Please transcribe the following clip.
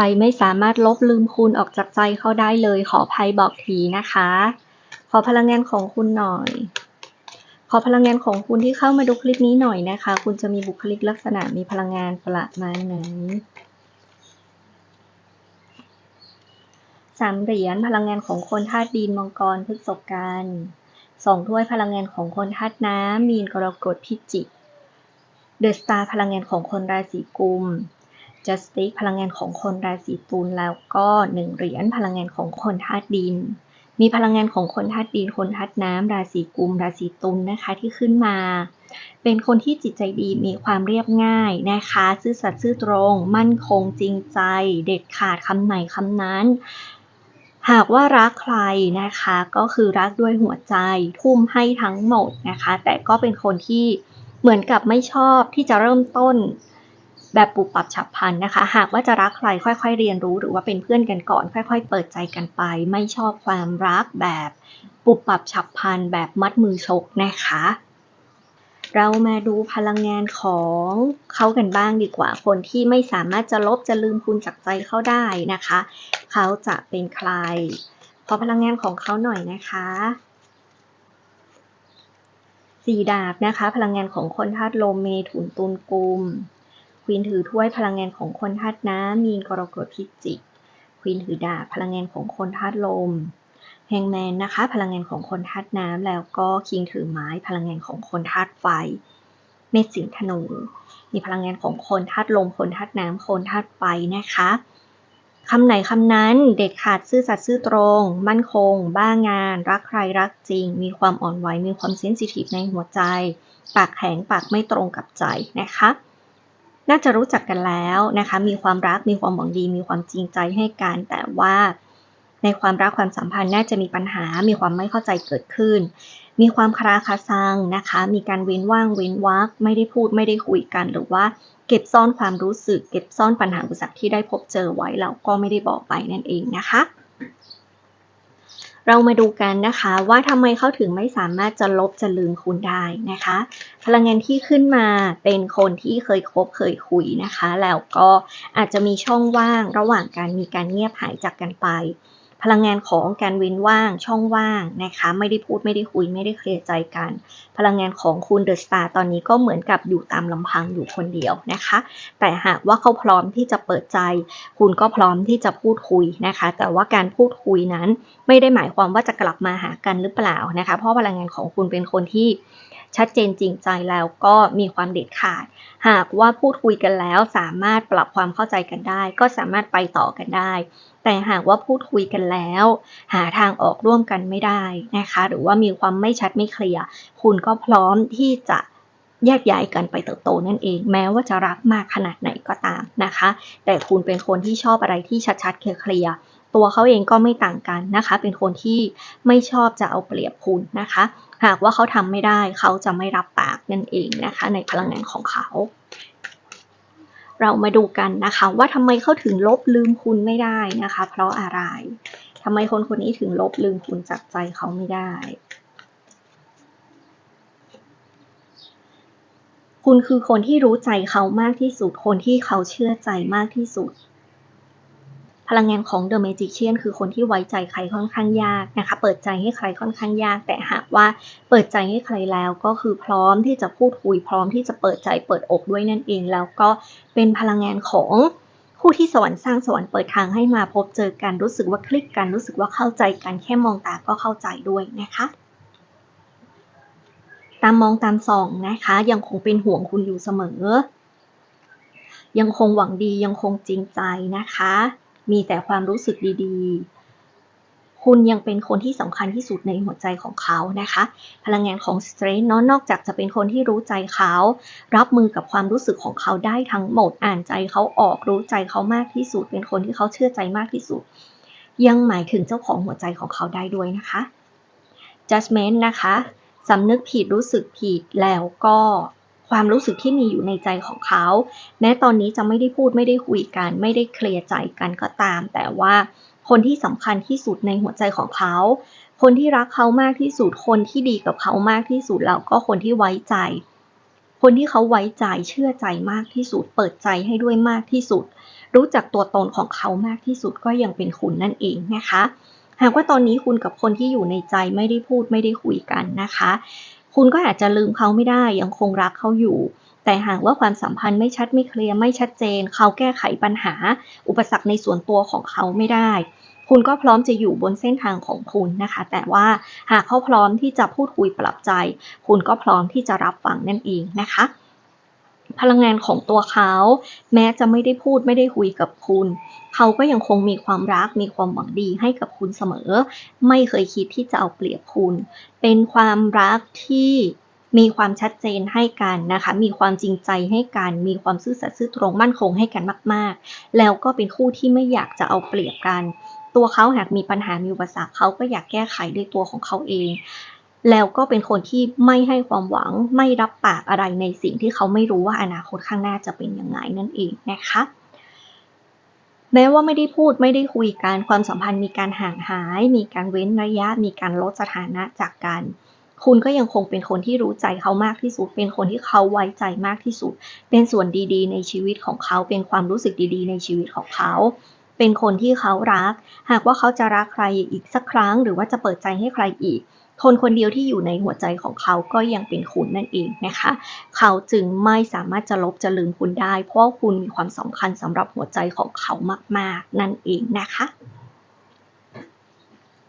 รไม่สามารถลบลืมคุณออกจากใจเขาได้เลย ขออภัยบอกทีนะคะ ขอพลังงานของคุณหน่อย ขอพลังงานของคุณที่เข้ามาดูคลิปนี้หน่อยนะคะ คุณจะมีบุคลิกลักษณะมีพลังงานประมาณไหนสามเหรียญพลังงานของคนธาตุดินมังกรพฤษภกันสองถ้วยพลังงานของคนธาตุน้ำมีนกรกฎพิจิกเดอะสตาร์พลังงานของคนราศีกุม จัสติกพลังงานของคนราศีตุลแล้วก็หนึ่งเหรียญพลังงานของคนธาตุดิน มีพลังงานของคนธาตุดินคนธาตุน้ำราศีกุม ราศีตุลนะคะที่ขึ้นมา เป็นคนที่จิตใจดีมีความเรียบง่ายนะคะ ซื่อสัตย์ซื่อตรง มั่นคงจริงใจ เด็ดขาดคำไหนคำนั้นหากว่ารักใครนะคะก็คือรักด้วยหัวใจทุ่มให้ทั้งหมดนะคะ แต่ก็เป็นคนที่เหมือนกับไม่ชอบที่จะเริ่มต้น แบบปุบปับฉับพลันนะคะ หากว่าจะรักใครค่อย ๆ เรียนรู้หรือว่าเป็นเพื่อนกันก่อน ค่อย ๆ เปิดใจกันไป ไม่ชอบความรักแบบปุบปับฉับพลันแบบมัดมือชกนะคะ เรามาดูพลังงานของเขากันบ้างดีกว่า คนที่ไม่สามารถจะลบจะลืมคุณจากใจเขาได้นะคะ เขาจะเป็นใคร ขอพลังงานของเขาหน่อยนะคะสี่ดาบนะคะ พลังงานของคนธาตุลมเมถุนตุลกุม ควีนถือถ้วยพลังงานของคนธาตุน้ำมีนกรกฎพิจิกควีนถือดาบพลังงานของคนธาตุลมแฮงแมนนะคะพลังงานของคนธาตุน้ำแล้วก็คิงถือไม้พลังงานของคนธาตุไฟ เมษสิงธนู มีพลังงานของคนธาตุลมคนธาตุน้ำคนธาตุไฟนะคะคำไหนคำนั้นเด็ดขาดซื่อสัตย์ซื่อตรง มั่นคง บ้างาน รักใครรักจริง มีความอ่อนไหวมีความเซนซิทีฟในหัวใจ ปากแข็งปากไม่ตรงกับใจนะคะ น่าจะรู้จักกันแล้วนะคะ มีความรัก มีความหวังดี มีความจริงใจให้กัน แต่ว่าในความรักความสัมพันธ์น่าจะมีปัญหา มีความไม่เข้าใจเกิดขึ้น มีความคราคาซังนะคะ มีการเว้นว่างเว้นวักไม่ได้พูดไม่ได้คุยกัน หรือว่าเก็บซ่อนความรู้สึก เก็บซ่อนปัญหาอุปสรรคที่ได้พบเจอไว้แล้วก็ไม่ได้บอกไปนั่นเองนะคะ เรามาดูกันนะคะว่าทำไมเขาถึงไม่สามารถจะลบจะลืมคุณได้นะคะ พลังงานที่ขึ้นมาเป็นคนที่เคยคบเคยคุยนะคะ แล้วก็อาจจะมีช่องว่างระหว่างการมีการเงียบหายจากกันไป พลังงานของการเว้นว่างช่องว่างนะคะ ไม่ได้พูดไม่ได้คุยไม่ได้เคลียร์ใจกัน พลังงานของคุณเดอะสตาร์ตอนนี้ก็เหมือนกับอยู่ตามลำพังอยู่คนเดียวนะคะ แต่หากว่าเขาพร้อมที่จะเปิดใจ คุณก็พร้อมที่จะพูดคุยนะคะ แต่ว่าการพูดคุยนั้นไม่ได้หมายความว่าจะกลับมาหากันหรือเปล่านะคะ เพราะพลังงานของคุณเป็นคนที่ชัดเจนจริงใจแล้วก็มีความเด็ดขาด หากว่าพูดคุยกันแล้วสามารถปรับความเข้าใจกันได้ ก็สามารถไปต่อกันได้ แต่หากว่าพูดคุยกันแล้ว หาทางออกร่วมกันไม่ได้นะคะ หรือว่ามีความไม่ชัดไม่เคลียร์คุณก็พร้อมที่จะแยกย้ายกันไปเติบโตนั่นเอง แม้ว่าจะรักมากขนาดไหนก็ตามนะคะ แต่คุณเป็นคนที่ชอบอะไรที่ชัดๆเคลียร์ตัวเขาเองก็ไม่ต่างกันนะคะ เป็นคนที่ไม่ชอบจะเอาเปรียบคุณนะคะ หากว่าเขาทำไม่ได้เขาจะไม่รับปากนั่นเองนะคะ ในพลังงานของเขา เรามาดูกันนะคะ ว่าทำไมเขาถึงลบลืมคุณไม่ได้นะคะ เพราะอะไรทำไมคนคนนี้ถึงลบลืมคุณจากใจเขาไม่ได้ คุณคือคนที่รู้ใจเขามากที่สุด คนที่เขาเชื่อใจมากที่สุด พลังงานของ The Magician คือคนที่ไว้ใจใครค่อนข้างยากนะคะ เปิดใจให้ใครค่อนข้างยาก แต่หากว่าเปิดใจให้ใครแล้วก็คือพร้อมที่จะพูดคุยพร้อมที่จะเปิดใจเปิดอกด้วยนั่นเอง แล้วก็เป็นพลังงานของผู้ที่สวรรค์สร้างสวรรค์เปิดทางให้มาพบเจอกันรู้สึกว่าคลิกกันรู้สึกว่าเข้าใจกันแค่มองตาก็เข้าใจด้วยนะคะตามมองตามส่องนะคะ ยังคงเป็นห่วงคุณอยู่เสมอ ยังคงหวังดียังคงจริงใจนะคะ มีแต่ความรู้สึกดีๆ คุณยังเป็นคนที่สำคัญที่สุดในหัวใจของเขานะคะ พลังงานของสเตรนท์นอกจากจะเป็นคนที่รู้ใจเขา รับมือกับความรู้สึกของเขาได้ทั้งหมดอ่านใจเขาออกรู้ใจเขามากที่สุด เป็นคนที่เขาเชื่อใจมากที่สุด ยังหมายถึงเจ้าของหัวใจของเขาได้ด้วยนะคะ judgment นะคะสำนึกผิดรู้สึกผิดแล้วก็ ความรู้สึกที่มีอยู่ในใจของเขา แม้ตอนนี้จะไม่ได้พูดไม่ได้คุยกัน ไม่ได้เคลียร์ใจกันก็ตาม แต่ว่าคนที่สำคัญที่สุดในหัวใจของเขา คนที่รักเขามากที่สุด คนที่ดีกับเขามากที่สุดแล้วก็คนที่ไว้ใจ คนที่เขาไว้ใจเชื่อใจมากที่สุด เปิดใจให้ด้วยมากที่สุด รู้จักตัวตนของเขามากที่สุดก็ยังเป็นคุณนั่นเองนะคะ หากว่าตอนนี้คุณกับคนที่อยู่ในใจไม่ได้พูดไม่ได้คุยกันนะคะ คุณก็อาจจะลืมเขาไม่ได้ยังคงรักเขาอยู่ แต่หากว่าความสัมพันธ์ไม่ชัดไม่เคลียร์ไม่ชัดเจน เขาแก้ไขปัญหา อุปสรรคในส่วนตัวของเขาไม่ได้ คุณก็พร้อมจะอยู่บนเส้นทางของคุณนะคะ แต่ว่าหากเขาพร้อมที่จะพูดคุยปรับใจ คุณก็พร้อมที่จะรับฟังนั่นเองนะคะ พลังงานของตัวเขา แม้จะไม่ได้พูดไม่ได้คุยกับคุณ เขาก็ยังคงมีความรักมีความหวังดีให้กับคุณเสมอ ไม่เคยคิดที่จะเอาเปรียบคุณ เป็นความรักที่มีความชัดเจนให้กันนะคะ มีความจริงใจให้กัน มีความซื่อสัตย์ซื่อตรงมั่นคงให้กันมาก ๆ แล้วก็เป็นคู่ที่ไม่อยากจะเอาเปรียบกัน ตัวเขาหากมีปัญหามีอุปสรรคเขาก็อยากแก้ไขด้วยตัวของเขาเอง แล้วก็เป็นคนที่ไม่ให้ความหวังไม่รับปากอะไรในสิ่งที่เขาไม่รู้ว่าอนาคตข้างหน้าจะเป็นยังไงนั่นเองนะคะ แม้ว่าไม่ได้พูดไม่ได้คุยกันความสัมพันธ์มีการห่างหาย มีการเว้นระยะ มีการลดสถานะจากกันคุณก็ยังคงเป็นคนที่รู้ใจเขามากที่สุด เป็นคนที่เขาไว้ใจมากที่สุด เป็นส่วนดีๆ ในชีวิตของเขา เป็นความรู้สึกดีๆ ในชีวิตของเขา เป็นคนที่เขารัก หากว่าเขาจะรักใครอีกสักครั้ง หรือว่าจะเปิดใจให้ใครอีก คนคนเดียวที่อยู่ในหัวใจของเขาก็ยังเป็นคุณนั่นเองนะคะ เขาจึงไม่สามารถจะลบจะลืมคุณได้ เพราะคุณมีความสำคัญสำหรับหัวใจของเขามาก ๆ นั่นเองนะคะ